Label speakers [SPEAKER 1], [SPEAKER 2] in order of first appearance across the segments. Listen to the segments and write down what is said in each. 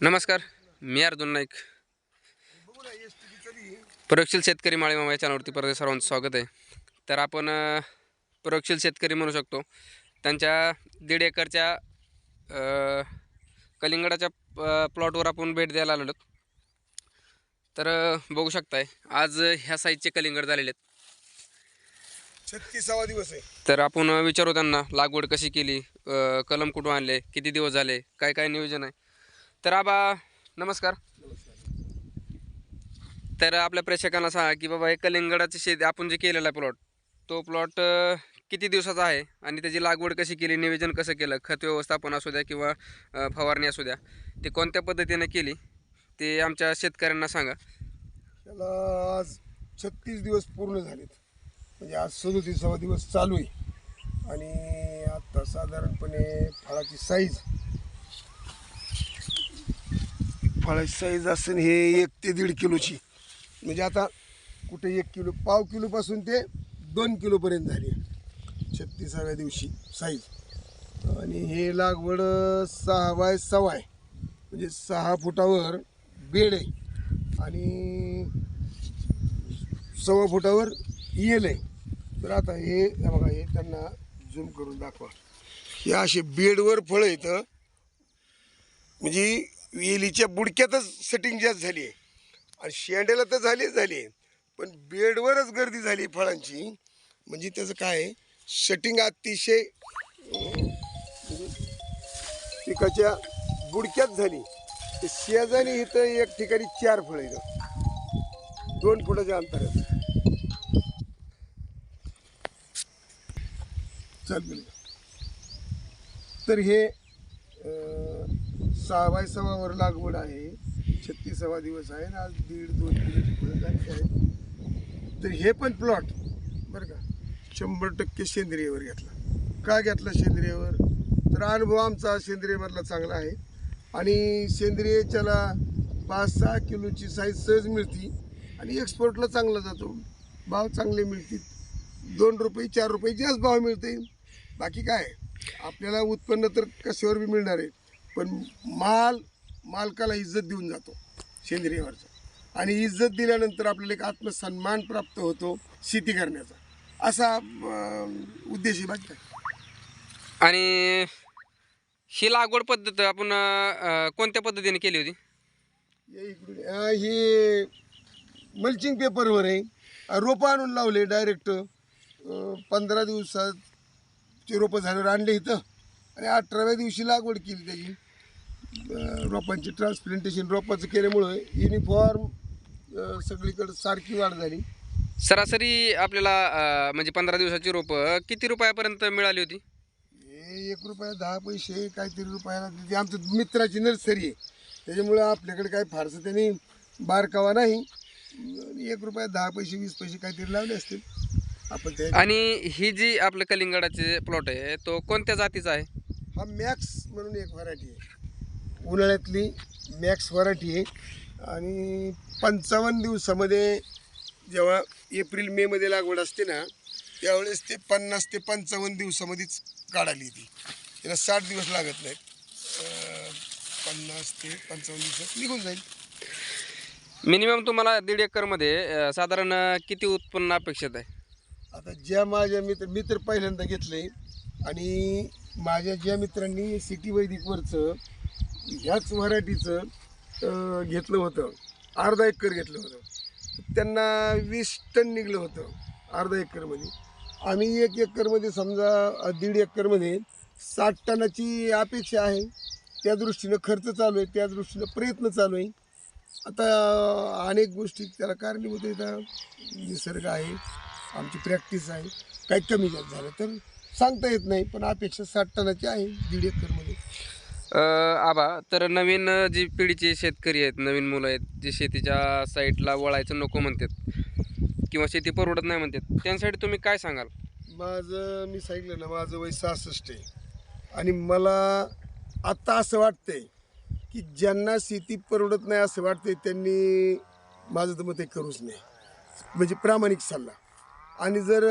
[SPEAKER 1] नमस्कार मी अर्जुन नाईक. प्रयोगशील शेतकरी माळीमामा या चॅनलवरती परत सर्वांचं स्वागत आहे. तर आपण प्रयोगशील शेतकरी म्हणू शकतो. त्यांच्या दीड एकरच्या कलिंगडाच्या प्लॉटवर आपण भेट द्यायला आलेलो आहोत. तर बघू शकताय आज ह्या साईजचे कलिंगड झालेले आहेत.
[SPEAKER 2] छत्तीसावा दिवस आहे.
[SPEAKER 1] तर आपण विचारू त्यांना लागवड कशी केली कलम कुठून आणले किती दिवस झाले काय काय नियोजन आहे? तर आबा नमस्कार. तर आपल्या प्रेक्षकांना सांगा की बाबा हे कलिंगडाचं शेत आपण जे केलेला आहे प्लॉट तो प्लॉट किती दिवसाचा आहे? आणि त्याची लागवड कशी केली? नियोजन कसं केलं? खत व्यवस्थापन असू द्या किंवा फवारणी असू द्या ते कोणत्या पद्धतीने केली? ते आमच्या शेतकऱ्यांना सांगा.
[SPEAKER 2] त्याला आज छत्तीस दिवस पूर्ण झालेत. म्हणजे आज सदोतीसावा दिवस चालू आहे. आणि आता साधारणपणे फळाची साईज फळाची साईज असेल हे एक ते दीड किलोची. म्हणजे आता कुठे एक किलो पाव किलोपासून ते दोन किलोपर्यंत झाली आहे. छत्तीसाव्या दिवशी साईज आणि हे लागवड सहा बाय सवाय आहे. म्हणजे सहा फुटावर बेड आहे. आणि सव्वा फुटावर येल आहे. तर आता हे हे बघा हे त्यांना झूम करून दाखवा. हे असे बेडवर फळं येतं म्हणजे वेलीच्या बुडक्यातच सेटिंग जास्त झाली आहे. आणि शेंड्याला तर झालीच झाली आहे. पण बेडवरच गर्दी झाली फळांची. म्हणजे त्याचं काय सेटिंग अतिशय पिकाच्या बुडक्यात झाली. ते शेजारी इथं एक ठिकाणी चार फळं येतं दोन फुटाच्या अंतरात. चल तर हे सहावाय सहा सव्वावर लागवड आहे. छत्तीसावा दिवस आहे ना आज दीड दोन किलोची फळं झाली आहेत तर हे पण प्लॉट बरं का? शंभर टक्के सेंद्रियवर घेतला. का घेतला सेंद्रियवर? तर अनुभव आमचा सेंद्रियमधला चांगला आहे. आणि सेंद्रियच्याला पाच सहा किलोची साईज सहज मिळती आणि एक्सपोर्टला चांगला जातो. भाव चांगले मिळतील. दोन रुपये चार रुपये जास्त भाव मिळते बाकी काय? आपल्याला उत्पन्न तर कशावर बी मिळणार आहे. पण माल मालकाला इज्जत देऊन जातो सेंद्रियवरचा. आणि इज्जत दिल्यानंतर आपल्याला एक आत्मसन्मान प्राप्त होतो शेती करण्याचा. असा उद्देश आहे बाकी
[SPEAKER 1] आणि ही लागवड पद्धत आपण कोणत्या पद्धतीने केली होती?
[SPEAKER 2] हे मल्चिंग पेपरवर आहे. रोपं आणून लावले डायरेक्ट पंधरा दिवसाची रोपं झाल्यावर आणले इथं. आणि अठराव्या दिवशी लागवड केली त्याची. रोपांची ट्रान्सप्लांटेशन रोपाचं केल्यामुळं युनिफॉर्म सगळीकडे सारखी वाढ झाली.
[SPEAKER 1] सरासरी आपल्याला अ, म्हणजे पंधरा दिवसाची रोपं किती रुपयापर्यंत मिळाली होती?
[SPEAKER 2] हे एक रुपया दहा पैसे काहीतरी रुपयाला ती आमचं मित्राची नर्सरी आहे. त्याच्यामुळं आपल्याकडे काय फारसं त्यांनी बारकावा नाही. आणि एक रुपया दहा पैसे वीस पैसे काहीतरी लावले असतील. आपण ते
[SPEAKER 1] आणि ही जी आपलं कलिंगडाचे प्लॉट आहे तो कोणत्या जातीचा आहे?
[SPEAKER 2] हा मॅक्स म्हणून एक व्हरायटी आहे. उन्हाळ्यातली मॅक्स व्हरायटी आहे. आणि पंचावन्न दिवसामध्ये जेव्हा एप्रिल मेमध्ये लागवड असते ना त्यावेळेस ते पन्नास ते पंचावन्न दिवसामध्येच काढाली ती त्याला साठ दिवस लागत नाहीत. पन्नास ते पंचावन्न दिवसात निघून जाईल.
[SPEAKER 1] मिनिमम तुम्हाला दीड एकरमध्ये साधारण किती उत्पन्न अपेक्षित आहे?
[SPEAKER 2] आता ज्या माझ्या मित्र मी तर पहिल्यांदा घेतले आणि माझ्या ज्या मित्रांनी सिटी वैदिकवरचं ह्याच व्हरायटीचं घेतलं होतं. अर्धा एकर घेतलं होतं. त्यांना वीस टन निघलं होतं. अर्धा एकरमध्ये. आम्ही एक एकरमध्ये समजा दीड एकरमध्ये साठ टनाची अपेक्षा आहे. त्या दृष्टीनं खर्च चालू आहे. त्या दृष्टीनं प्रयत्न चालू आहे. आता अनेक गोष्टी त्याला कारणीभूत आहेत. निसर्ग आहे. आमची प्रॅक्टिस आहे. काही कमी जास्त झालं तर सांगता येत नाही. पण अपेक्षा साठ टनाची आहे दीड एकरमध्ये.
[SPEAKER 1] आबा तर नवीन जी पिढीचे शेतकरी आहेत नवीन मुलं आहेत जे शेतीच्या साईडला वळायचं नको म्हणतात किंवा शेती परवडत नाही म्हणतात त्यांसाठी तुम्ही काय सांगाल?
[SPEAKER 2] माझं मी सांगितलं ना माझं वय सहासष्ट आहे. आणि मला आत्ता असं वाटतंय की ज्यांना शेती परवडत नाही असं वाटतंय त्यांनी माझं तर मग ते करूच नाही म्हणजे प्रामाणिक सल्ला. आणि जर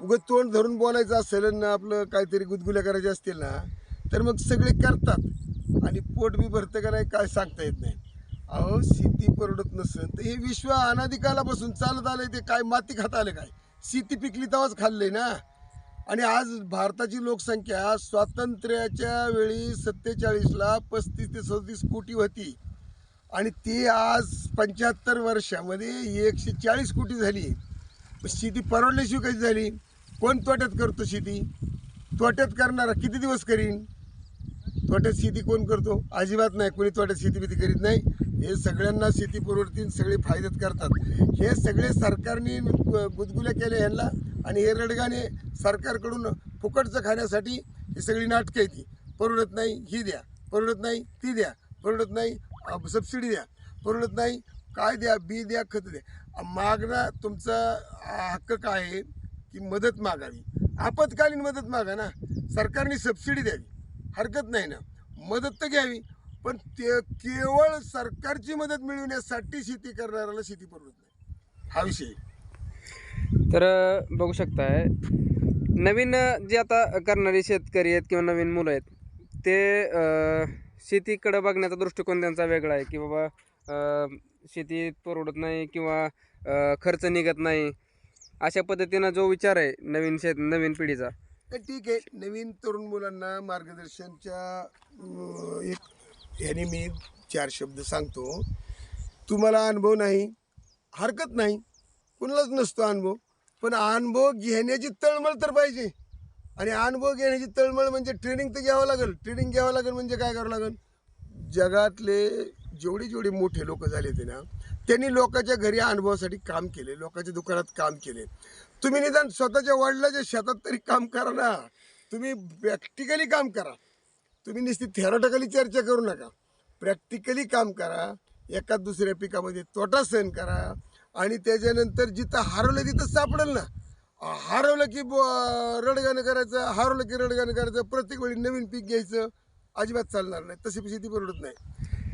[SPEAKER 2] उगं तोंड धरून बोलायचं असेल ना आपलं काहीतरी गुदगुल्या करायच्या असतील ना तर मग सगळे करतात. आणि पोट बी भरतं का नाही काय सांगता येत नाही. अहो शेती परवडत नसेल तर हे विश्व अनादिकालापासून चालत आलं ते काय माती खात आलं काय? शेती पिकली तेव्हाच खाल्ले ना. आणि आज भारताची लोकसंख्या स्वातंत्र्याच्या वेळी सत्तेचाळीसला पस्तीस ते सदतीस कोटी होती. आणि ती आज पंच्याहत्तर वर्षामध्ये एकशे चाळीस कोटी झाली. शेती परवडल्याशिवाय कशी झाली? कोण तोट्यात करतो शेती? तोट्यात करणारा किती दिवस करीन? तोट्यात शेती कोण करतो? अजिबात नाही. कोणी तोट्यात शेती बिती करीत नाही. हे सगळ्यांना शेती परवडतील सगळे फायद्यात करतात. हे सगळे सरकारने गुदगुल्या केल्या ह्यांना आणि हे रडगाणे सरकारकडून फुकटचं खाण्यासाठी ही सगळी नाटकं आहे ती परवडत नाही ही द्या. परवडत नाही ती द्या. परवडत नाही सबसिडी द्या. परवडत नाही काय द्या? बी द्या खत द्या. मागणं तुमचा हक्क काय आहे? की मदत मागावी. आपत्कालीन मदत मागा ना. सरकारने सबसिडी द्यावी. हरकत नाही ना. मदत तर घ्यावी पण ते केवळ सरकारची मदत मिळवण्यासाठी शेती करणाऱ्याला शेती परवडत नाही. हा विषय
[SPEAKER 1] तर बघू शकताय नवीन जे आता करणारे शेतकरी आहेत किंवा नवीन मुलं आहेत ते शेतीकडं बघण्याचा दृष्टिकोन त्यांचा वेगळा आहे की बाबा शेती परवडत नाही किंवा खर्च निघत नाही. अशा पद्धतीनं जो विचार आहे नवीन शेत नवीन पिढीचा
[SPEAKER 2] तर ठीक आहे. नवीन तरुण मुलांना मार्गदर्शनच्या एक ह्याने मी चार शब्द सांगतो. तुम्हाला अनुभव नाही हरकत नाही कुणालाच नसतो अनुभव. पण अनुभव घेण्याची तळमळ तर पाहिजे. आणि अनुभव घेण्याची तळमळ म्हणजे ट्रेनिंग तर घ्यावं लागेल. ट्रेनिंग घ्यावं लागेल म्हणजे काय करावं लागेल? जगातले जेवढे जेवढे मोठे लोक झाले ते ना त्यांनी लोकांच्या घरी अनुभवासाठी काम केले लोकांच्या दुकानात काम केले. तुम्ही निदान स्वतःच्या वडिलाच्या शेतात तरी काम करा ना. तुम्ही प्रॅक्टिकली काम करा. तुम्ही नुसती थेरॉटिकली चर्चा करू नका. प्रॅक्टिकली काम करा. एका दुसऱ्या पिकामध्ये तोटा सहन करा. आणि त्याच्यानंतर जिथं हरवलं तिथं सापडेल ना. हरवलं की ब- रडगाणं करायचं हरवलं की रडगाणं करायचं प्रत्येक वेळी नवीन पीक घ्यायचं अजिबात चालणार नाही. तशी शेती परवडत नाही.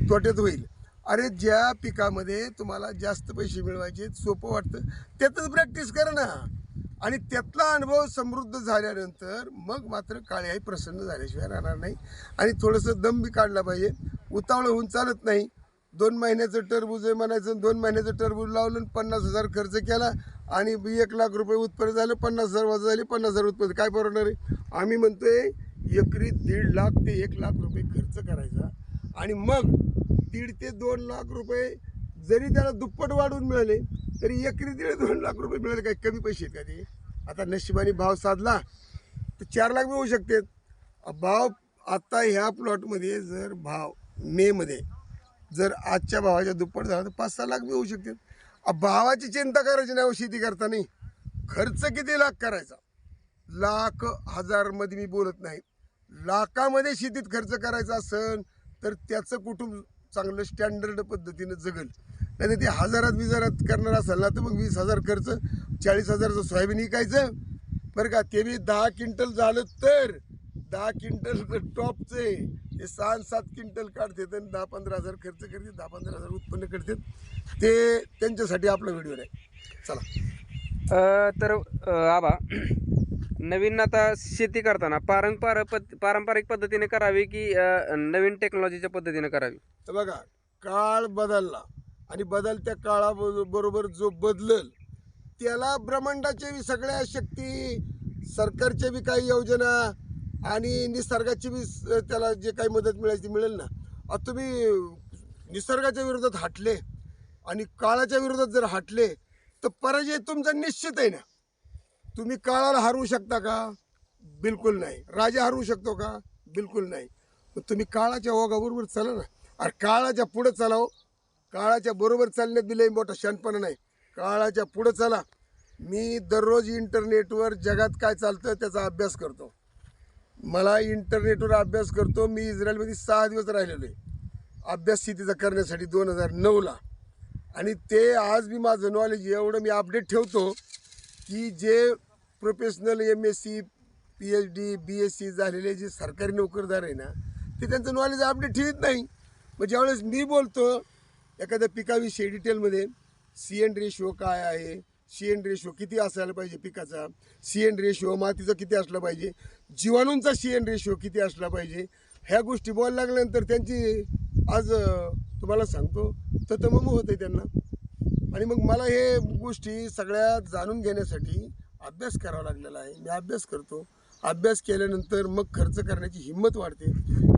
[SPEAKER 2] तोट्यात होईल. अरे ज्या पिकामध्ये तुम्हाला जास्त पैसे मिळवायचे सोपं वाटतं त्यातच प्रॅक्टिस करा ना. आणि त्यातला अनुभव समृद्ध झाल्यानंतर मग मात्र काळी आई प्रसन्न झाल्याशिवाय राहणार नाही. आणि थोडंसं दम बी काढला पाहिजे. उतावळं होऊन चालत नाही. दोन महिन्याचं टरबूज आहे म्हणायचं दोन महिन्याचं टरबूज लावलं आणि पन्नास हजार खर्च केला आणि एक लाख रुपये उत्पन्न झालं पन्नास हजार वजा झाले पन्नास हजार उत्पन्न. काय परवडणार आहे? आम्ही म्हणतोय एकरी दीड लाख ते एक लाख रुपये खर्च करायचा. आणि मग दीड ते दोन लाख रुपये जरी त्याला दुप्पट वाढवून मिळाले तरी एकरी दीड दोन लाख रुपये मिळाले काही कमी पैसे आहेत का ते? आता नशिबाने भाव साधला तर चार लाख मिळू शकतात भाव आता ह्या प्लॉटमध्ये जर भाव मेमध्ये जर आजच्या भावाच्या दुप्पट झाला तर पाच सहा लाख मिळू होऊ शकतात भावाची चिंता करायची नाही हो शेती करताना. खर्च किती लाख करायचा? लाख हजारमध्ये मी बोलत नाही. लाखामध्ये शेतीत खर्च करायचा असेल तर त्याचं कुटुंब चांगलं स्टँडर्ड पद्धतीनं जगल. नाही ते हजारात विजारात करणार असेल ना तर मग वीस हजार खर्च चाळीस हजारचं सोयाबीन विकायचं. बरं का ते बी दहा क्विंटल झालं तर दहा क्विंटल टॉपचे. हे सहा सात क्विंटल काढतात आणि दहा पंधरा हजार खर्च करतात दहा पंधरा हजार उत्पन्न करतात ते त्यांच्यासाठी आपला व्हिडिओ नाही. चला.
[SPEAKER 1] तर आबा नवीन आता शेती करताना पारंपार पद पारंपरिक पद्धतीने करावी की नवीन टेक्नॉलॉजीच्या पद्धतीने करावी?
[SPEAKER 2] तर बघा काळ बदलला. आणि बदलत्या काळाबरोबर जो बदलल त्याला ब्रह्मांडाच्या बी सगळ्या शक्ती सरकारच्या बी काही योजना आणि निसर्गाची बी त्याला जे काही मदत मिळायची मिळेल ना. आता तुम्ही निसर्गाच्या विरोधात हटले आणि काळाच्या विरोधात जर हटले तर पराजय तुमचा निश्चित आहे ना. तुम्ही काळाला हरवू शकता का? बिलकुल नाही. राजा हरवू शकतो का? बिलकुल नाही. तुम्ही काळाच्या ओघाबरोबर चला ना. अरे काळाच्या पुढे चालाव. काळाच्या बरोबर चालण्यात बी लई मोठा शहाणपणा नाही. काळाच्या पुढे चला. मी दररोज इंटरनेटवर जगात काय चालतं त्याचा अभ्यास करतो. मला इंटरनेटवर अभ्यास करतो. मी इस्रायलमध्ये सहा दिवस राहिलेलो आहे. अभ्यास शेतीचा करण्यासाठी दोन हजार नऊला. आणि ते आज मी माझं नॉलेज एवढं मी अपडेट ठेवतो की जे professional M S C P H D B S C झालेले जे सरकारी नोकरदार आहे ना ते त्यांचं नॉलेज अपडेट ठेवत नाही. मग ज्यावेळेस मी बोलतो एखाद्या पिकाविषयी डिटेलमध्ये सी एन रेशिओ काय आहे? सी एन रेशिओ किती असायला पाहिजे पिकाचा? सी एन रेशिओ मातीचा किती असला पाहिजे? जीवाणूंचा सी एन रेशिओ किती असला पाहिजे? ह्या गोष्टी बोलायला लागल्यानंतर त्यांची आज तुम्हाला सांगतो तर मग होते त्यांना. आणि मग मला हे गोष्टी सगळ्या जाणून घेण्यासाठी अभ्यास करावा लागलेला आहे. मी अभ्यास करतो. अभ्यास केल्यानंतर मग खर्च करण्याची हिंमत वाढते.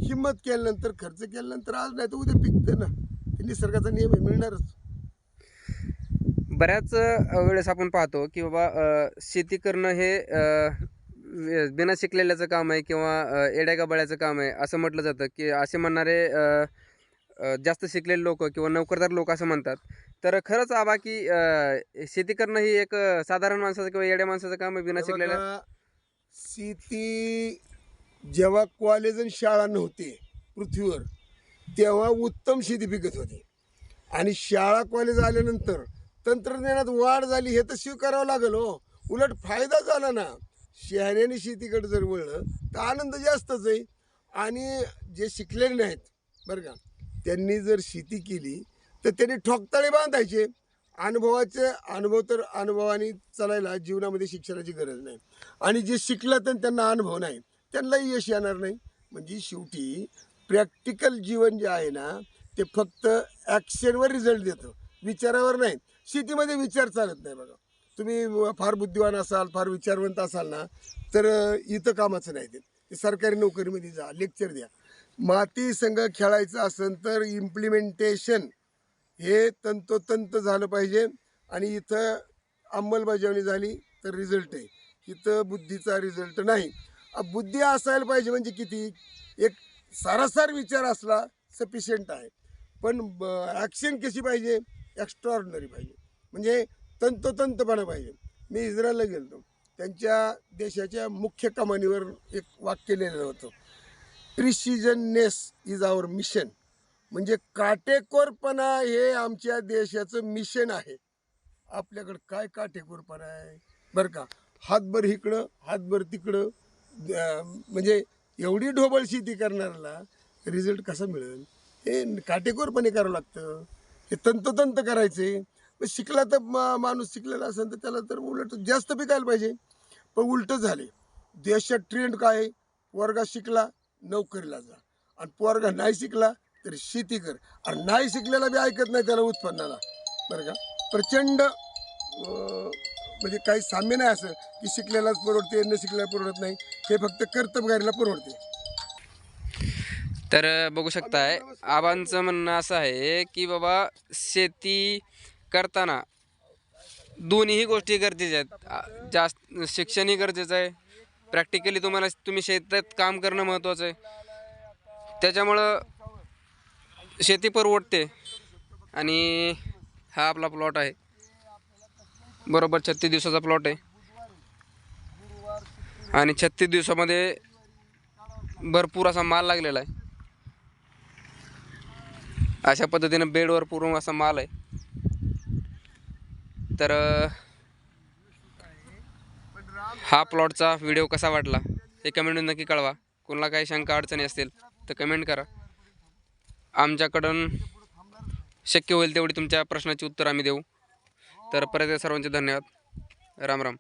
[SPEAKER 2] हिंमत केल्यानंतर खर्च केल्यानंतर आज नाही तर उद्या पिकतं ना. ते निसर्गाचा नियम आहे मिळणारच.
[SPEAKER 1] बऱ्याच वेळेस आपण पाहतो की बाबा शेती करणं हे बिना शिकलेल्याचं काम आहे किंवा अ, येड्या गबाळ्याचं काम आहे असं म्हटलं जातं की असे म्हणणारे जास्त शिकलेले लोक किंवा नोकरदार लोक असं म्हणतात. तर खरंच आबा की शेती करणं ही एक साधारण माणसाचं किंवा येड्या माणसाचं काम आहे बिना शिकलेल्या?
[SPEAKER 2] बघा, शेती जेव्हा कॉलेज आणि शाळा नव्हते पृथ्वीवर तेव्हा उत्तम शेती पिकत होती. आणि शाळा कॉलेज आल्यानंतर तंत्रज्ञानात वाढ झाली हे तर स्वीकारावं लागेल हो. उलट फायदा झाला ना. शहराने शेतीकडे जर वळलं तर आनंद जास्तच आहे. आणि जे शिकलेले नाहीत बरं का त्यांनी जर शेती केली तर त्यांनी ठोकताळे बांधायचे. अनुभवाचे अनुभव तर अनुभवाने चालायला जीवनामध्ये शिक्षणाची गरज नाही. आणि जे शिकलं तर त्यांना अनुभव नाही त्यांनाही यश येणार नाही. म्हणजे शेवटी प्रॅक्टिकल जीवन जे आहे ना ते फक्त ॲक्शनवर रिझल्ट देतं. विचारावर नाही. शेतीमध्ये विचार चालत नाही बघा. तुम्ही फार बुद्धिवान असाल फार विचारवंत असाल ना तर इथं कामाचं नाही ते सरकारी नोकरीमध्ये जा लेक्चर द्या. माती संघ खेळायचं असेल तर इम्प्लिमेंटेशन हे तंतोतंत झालं पाहिजे आणि इथं अंमलबजावणी झाली तर रिझल्ट आहे. इथं बुद्धीचा रिझल्ट नाही. बुद्धी असायला पाहिजे म्हणजे किती? एक सारासार विचार असला सफिशियंट आहे. पण ॲक्शन कशी पाहिजे? एक्स्ट्रॉर्डनरी पाहिजे. म्हणजे तंतोतंतपणा पाहिजे. मी इस्रायलला गेलो त्यांच्या देशाच्या मुख्य कमानीवर एक वाक्य लिहिलेलं होतं. प्रिसिजननेस इज आवर मिशन म्हणजे काटेकोरपणा हे आमच्या देशाचं मिशन आहे. आपल्याकडं काय काटेकोरपणा आहे? बरं का. हातभर इकडं हातभर तिकडं म्हणजे एवढी ढोबळ शेती करणाऱ्याला रिझल्ट कसा मिळेल? हे काटेकोरपणे करावं लागतं. हे तंतोतंत करायचे. मग शिकला तर मा- माणूस शिकलेला असेल तर त्याला तर उलट जास्त पिकायला पाहिजे. पण उलट झाले. देशात ट्रेंड काय आहे? पोरगा शिकला नोकरीला जा. आणि पोरगा नाही शिकला तर शेती कर. आणि नाही शिकलेला बी ऐकत नाही त्याला उत्पन्नाला. बरं का? प्रचंड म्हणजे काही साम्य नाही असं की शिकलेलाच परवडते न शिकलेला परवडत नाही. हे फक्त कर्तबगारीला परवडते.
[SPEAKER 1] तर बघू शकताय आबांचं म्हणणं असं आहे की बाबा शेती करताना दोन्हीही गोष्टी गरजेच्या आहेत. जास्त शिक्षणही गरजेचं आहे. प्रॅक्टिकली तुम्हाला तुम्ही शेतात काम करणं महत्त्वाचं आहे. त्याच्यामुळं शेती परवडते. आणि हा आपला प्लॉट आहे. बरोबर छत्तीस दिवसाचा प्लॉट आहे. आणि छत्तीस दिवसामध्ये भरपूर असा माल लागलेला आहे. अशा पद्धतीनं बेडवर पूर्ण असा माल आहे. तर हा प्लॉटचा व्हिडिओ कसा वाटला हे कमेंटून नक्की कळवा. कोणाला काही शंका अडचणी असतील तर कमेंट करा. आमच्याकडून शक्य होईल तेवढी तुमच्या प्रश्नाची उत्तर आम्ही देऊ. तर परत सर्वांचे धन्यवाद. राम राम.